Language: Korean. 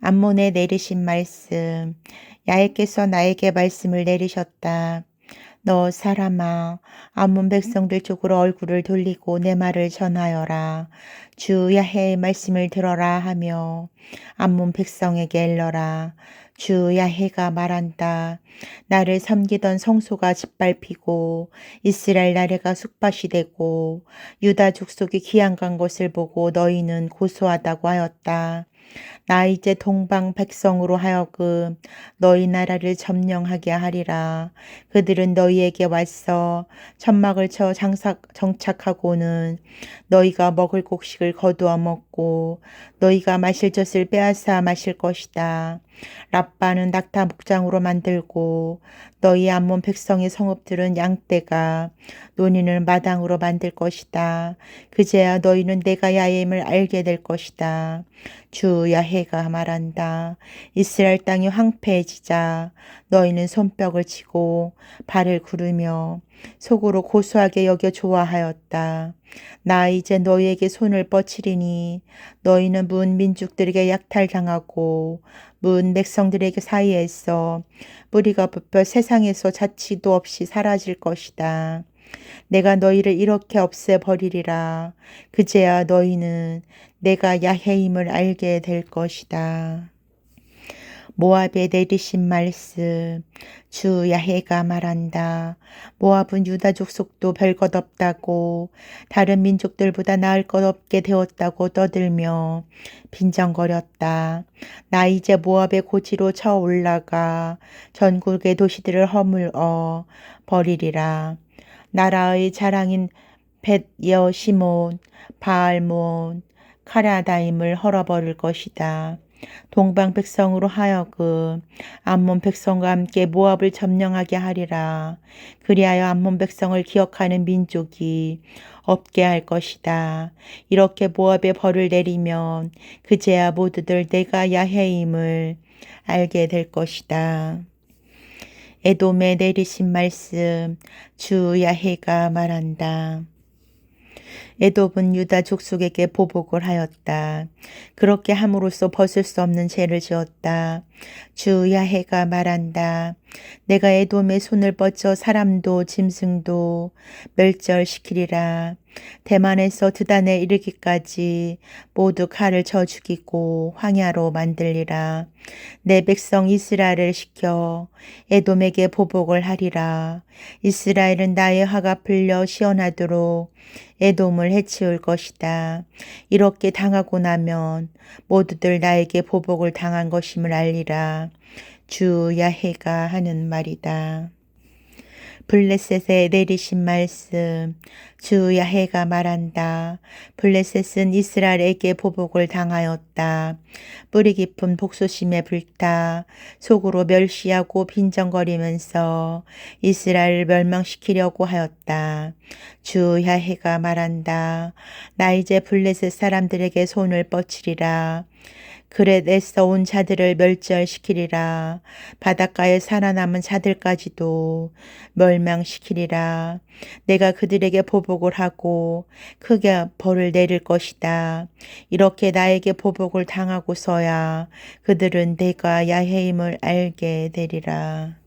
암몬에 내리신 말씀. 야훼께서 나에게 말씀을 내리셨다. 너 사람아, 암몬 백성들 쪽으로 얼굴을 돌리고 내 말을 전하여라. 주 야훼의 말씀을 들어라 하며 암몬 백성에게 일러라. 주 야훼가 말한다. 나를 섬기던 성소가 짓밟히고 이스라엘 나라가 숙밭이 되고 유다 족속이 기양간 것을 보고 너희는 고소하다고 하였다. 나 이제 동방 백성으로 하여금 너희 나라를 점령하게 하리라. 그들은 너희에게 와서 천막을 쳐 장삭, 정착하고는 너희가 먹을 곡식을 거두어 먹고 너희가 마실 젖을 빼앗아 마실 것이다. 라빠는 낙타 목장으로 만들고 너희 암몬 백성의 성읍들은 양떼가 논인을 마당으로 만들 것이다. 그제야 너희는 내가 야임을 알게 될 것이다. 주 야해가 말한다. 이스라엘 땅이 황폐해지자 너희는 손뼉을 치고 발을 구르며 속으로 고소하게 여겨 좋아하였다. 나 이제 너희에게 손을 뻗치리니 너희는 문 민족들에게 약탈당하고 문 백성들에게 사이에서 뿌리가 뽑혀 세상에서 자치도 없이 사라질 것이다. 내가 너희를 이렇게 없애버리리라. 그제야 너희는 내가 야해임을 알게 될 것이다. 모압에 내리신 말씀 주 야해가 말한다. 모압은 유다 족속도 별것 없다고 다른 민족들보다 나을 것 없게 되었다고 떠들며 빈정거렸다. 나 이제 모압의 고지로 쳐 올라가 전국의 도시들을 허물어 버리리라. 나라의 자랑인 벳 여시몬, 바알몬, 카라다임을 헐어버릴 것이다. 동방 백성으로 하여금 암몬 백성과 함께 모압을 점령하게 하리라. 그리하여 암몬 백성을 기억하는 민족이 없게 할 것이다. 이렇게 모압의 벌을 내리면 그제야 모두들 내가 야해임을 알게 될 것이다. 에돔에 내리신 말씀 주 야해가 말한다. 에돔은 유다 족속에게 보복을 하였다. 그렇게 함으로써 벗을 수 없는 죄를 지었다. 주 야해가 말한다. 내가 에돔의 손을 뻗쳐 사람도 짐승도 멸절시키리라. 대만에서 드단에 이르기까지 모두 칼을 쳐 죽이고 황야로 만들리라. 내 백성 이스라엘을 시켜 에돔에게 보복을 하리라. 이스라엘은 나의 화가 풀려 시원하도록 에돔을 해치울 것이다. 이렇게 당하고 나면 모두들 나에게 보복을 당한 것임을 알리라. 주 야해가 하는 말이다. 블레셋에 내리신 말씀 주 야해가 말한다. 블레셋은 이스라엘에게 보복을 당하였다. 뿌리 깊은 복수심에 불타 속으로 멸시하고 빈정거리면서 이스라엘을 멸망시키려고 하였다. 주 야해가 말한다. 나 이제 블레셋 사람들에게 손을 뻗치리라. 그렛에서 온 자들을 멸절시키리라. 바닷가에 살아남은 자들까지도 멸망시키리라. 내가 그들에게 보복을 하고 크게 벌을 내릴 것이다. 이렇게 나에게 보복을 당하고서야 그들은 내가 야해임을 알게 되리라.